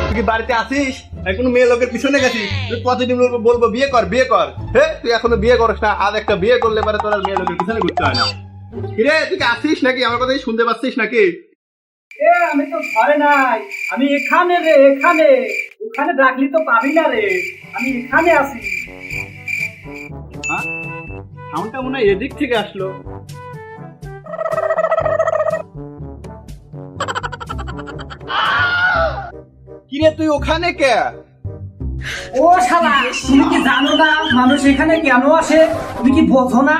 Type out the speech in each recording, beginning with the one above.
তুই কি বাড়িতে আমি কোনো মেয়ে লোকের পিছনে গেছিস? তুই কতদিন বলব বিয়ে কর বিয়ে কর। হে তুই এখনও বিয়ে করিস না আজ একটা বিয়ে করলে পরে তোর আর মেয়ে লোকের পিছনে ঘুরতে হয় না। তুই কি আসিস নাকি? আমার কথাই শুনতে পাচ্ছিস নাকি? এ আমি তো ঘরে নাই। আমি এখানে রে এখানে। ওখানে ডাকলি তো পাবি না রে। আমি এখানে আছি। হ্যাঁ? সাউন্ডটা মনে হয় এদিক থেকে আসলো। কিরে তুই ওখানে কে? ও শালা তুমি কি জানো না মানুষ এখানে কেন আসে? তুমি কি বোঝো না?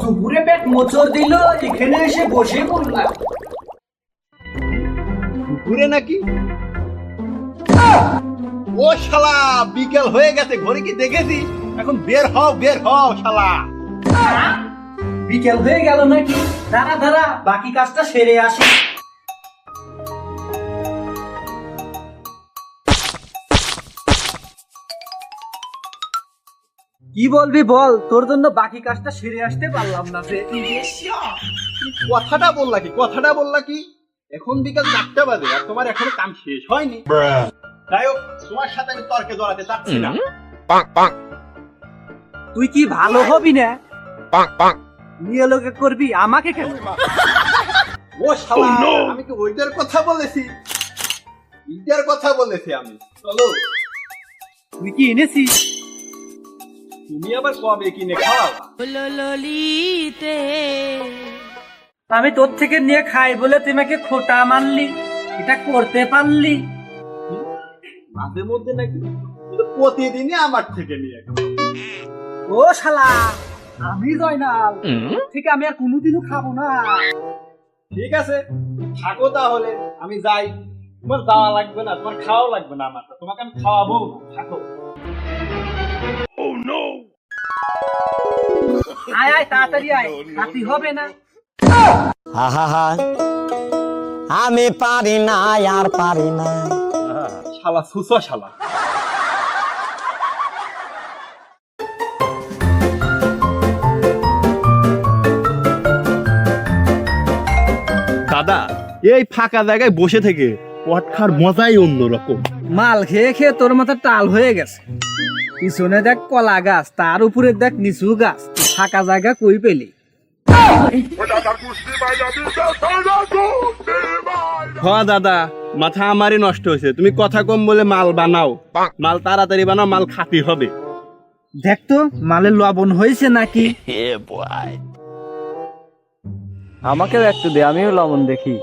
দুপুরে পেট মোচর দিল এখানে এসে বসে পড়লাম। ঘুরে নাকি ও শালা বিকেল হয়ে গেছে ঘরে কি দেখেছি এখন বের হও বের হও শালা বিকেল হয়ে গেল নাকি দাঁড়া দাঁড়া বাকি কাজটা সেরে আসি কি বলবি বল তোর জন্য বাকি কাজটা সেরে আসতে পারলাম না যে কথাটা বললা কি কথাটা বললা কি এখন বিকাল চারটা বাজে আর তোমার এখনও কাম শেষ হয়নি। যাই হোক তোমার সাথে আমি তর্কে জড়াতে চাচ্ছি না তুই কি ভালো হবি না? নিয়ে লোকে করবি আমাকে কেন? ও শালা আমি কি ওইটার কথা বলেছি? ইটার কথা বলেছি আমি। চলো। তুই কি এনেছিস? তুমি আবার কবে কিনে খাওয়া ললিতে আমি তোর থেকে নিয়ে খাই বলে তুই আমাকে খোটা মানলি এটা করতে পারলি। মাঝে মধ্যে নাকি প্রতিদিনই আমার থেকে নিয়ে ও শালা আমি জয়নাল ঠিক আমি আর কোনোদিনও খাব না। ঠিক আছে থাকো তাহলে আমি যাই। তোমার যাওয়া লাগবে না তোমার খাওয়া লাগবে না আমার তোমাকে আমি খাওয়াবো। না থাকো আয় আয় তাড়াতাড়ি আয় রাতি হবে না। আহা আমি পারি না আর পারি না। শালা সুসো শালা। দাদা এই ফাঁকা জায়গায় বসে থেকে পট খাওয়ার মজাই অন্যরকম। মাল খেয়ে খেয়ে তোর মাথা টাল হয়ে গেছে। পিছনে দেখ কলা গাছ তার উপরে দেখ নিচু গাছ। ফাঁকা জায়গা কই পেলি? হ দাদা মাথা আমারই নষ্ট হয়েছে। তুমি কথা কম বলে মাল বানাও। মাল তাড়াতাড়ি বানাও মাল খাতি হবে। দেখ তো মালের লবণ হয়েছে নাকি? আমাকেও একটু দে আমিও লবণ দেখি।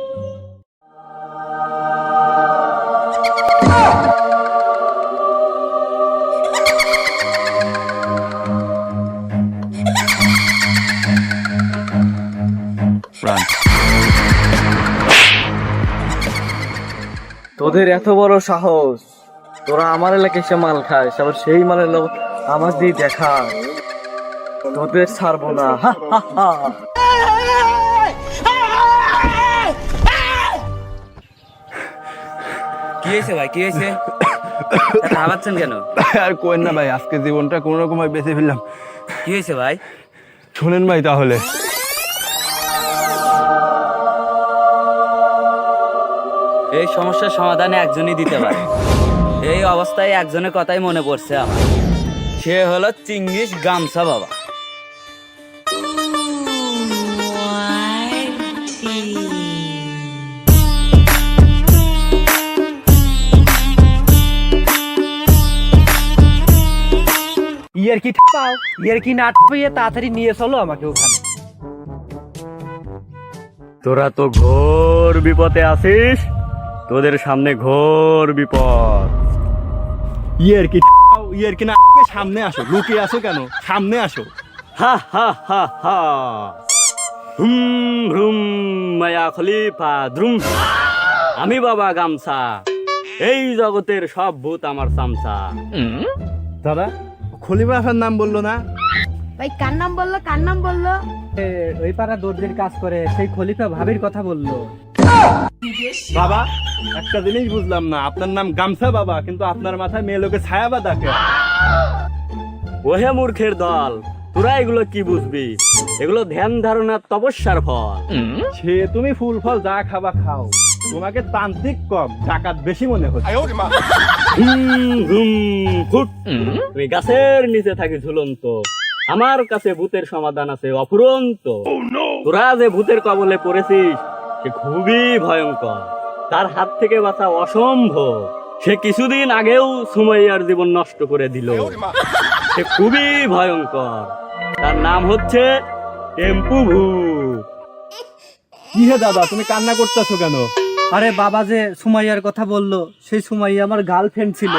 তোদের এত বড় সাহস। তোরা আমার এলাকায় সে মাল খাস আবার সেই মালের লবণ আমার দিয়ে দেখা তোদের ছাড়বো না। কি হয়েছে ভাই? কি হয়েছে? কেন? আর কোয়েন না ভাই আজকে জীবনটা কোনো রকম বেঁচে ফেললাম। কি হয়েছে ভাই? শোনেন ভাই তাহলে। এই সমস্যার সমাধানে একজনই দিতে পারে। এই অবস্থায় একজনের কথাই মনে পড়ছে আমার। সে হলো চিঙ্গিস গামছা বাবা। ইয়ার কি পাও? ইয়ার কি নাট পেয়ে তাড়াতাড়ি নিয়ে চলো আমাকে ওখানে। তোরা তো ঘোর বিপদে আছিস। তোদের সামনে ঘোর বিপদ। ইয়ের কি ইয়ের কি না সামনে আসো লুকিয়ে আসো কেন? সামনে আসো। হা হা হা হা। হুম মায়া খলিফা দ্রুম। আমি বাবা গামছা। এই জগতের সব ভূত আমার চামচা। দাদা খলিফা আফার নাম বলল না? ভাই কার নাম বলল কার নাম বলল? ওই পাড়া দর্জির কাজ করে সেই খলিফা ভাবির কথা বলল। বাবা একটা জিনিস বুঝলাম না আপনার নাম গামছা বাবা কিন্তু আপনার মাথায় মেয়ে লোকের ছায়া বা দেখে ওহে মূর্খের দল তোরা এগুলো কি বুঝবি? এগুলো ধ্যান ধারণার তপস্যার ফল। সে তুমি ফুল ফল যা খাবা খাও। তোমাকে তান্ত্রিক কম ডাকাত বেশি মনে হচ্ছে। হুম, হুম, ফুট। তুই গাছের নিচে থাকি ঝুলন্ত। আমার কাছে ভূতের সমাধান আছে অফুরন্ত। তোরা যে ভূতের কবলে পড়েছিস সে খুবই ভয়ঙ্কর। তার হাত থেকে বাঁচা অসম্ভব। সে কিছুদিন আগেও সুমাইয়ার জীবন নষ্ট করে দিল। সে খুবই ভয়ঙ্কর। তার নাম হচ্ছে টেম্পু ভূত। কি হে দাদা তুমি কান্না করতেছো কেন? আরে বাবা যে সুমাইয়ার কথা বলল সেই সুমাইয়া আমার গার্লফ্রেন্ড ছিল।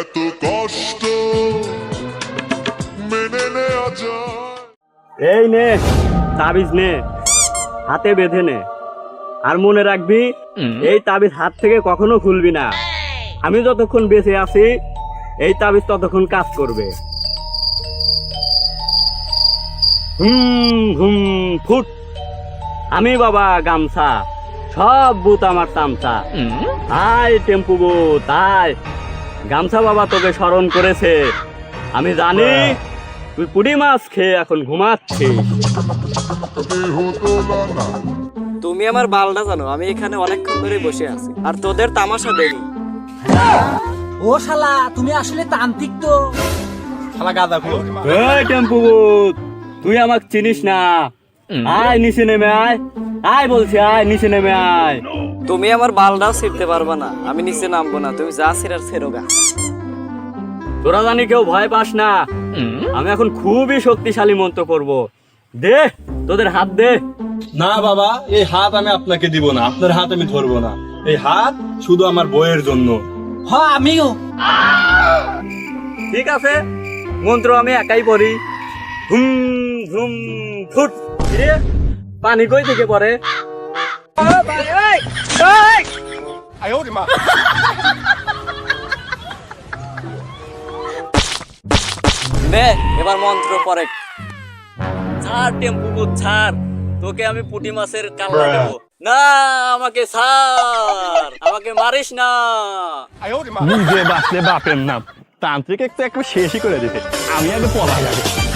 এত কষ্ট মেনে নেওয়া যায়। এই নে তাবিজ নে। হাতে বেঁধে নে। আর মনে রাখবি এই তাবিজ হাত থেকে কখনো খুলবি না। আমি যতক্ষণ বেঁচে আছি এই তাবিজ ততক্ষণ কাজ করবে। হুম হুম ফুট। আমি বাবা গামছা সব বুত আমার তামছা। তাই টেম্পু বুত আয় গামছা বাবা তোকে স্মরণ করেছে। আমি জানি তুই পুরি মাছ খেয়ে এখন ঘুমাচ্ছিস। তুমি আমার বালটা জানো আমি এখানে অনেকক্ষণ ধরে বসে আছি। আর তোদের তামাশা দেখি ও শালা তুমি আসলে তান্ত্রিক তো। শালা গাদা খুলো। এই টেম্পু বুত তুই আমাকে চিনিস না। আয় নিচে নেমে আয়। আয় বলছি আয় নিচে নেমে আয়। তুমি আমার বালটাও ছিঁড়তে পারবে না আমি নিচে নামবো না তুমি যা ছিঁড়ার ছেড়োগা তোরা জানি কেউ ভয় পাস না। আমি এখন খুবই শক্তিশালী মন্ত্র করব। দে তোদের হাত দে। না বাবা এই হাত আমি আপনাকে দিব না আপনার হাত আমি ধরবো না। এই হাত শুধু আমার বইয়ের জন্য। হ আমিও। ঠিক আছে মন্ত্র আমি একাই পড়ি। হুম হুম ফুট। পানি কই থেকে পড়ে? নে এবার মন্ত্র পরে ছাড় টেম্পু ছাড়। তোকে আমি পুটি মাছের কামড়া দেবো। না আমাকে ছাড়। আমাকে মারিস না। নিজে বাঁচলে বাপের নাম। তান্ত্রিক একটু একটু শেষই করে দিতে। আমি আগে পলা যাবে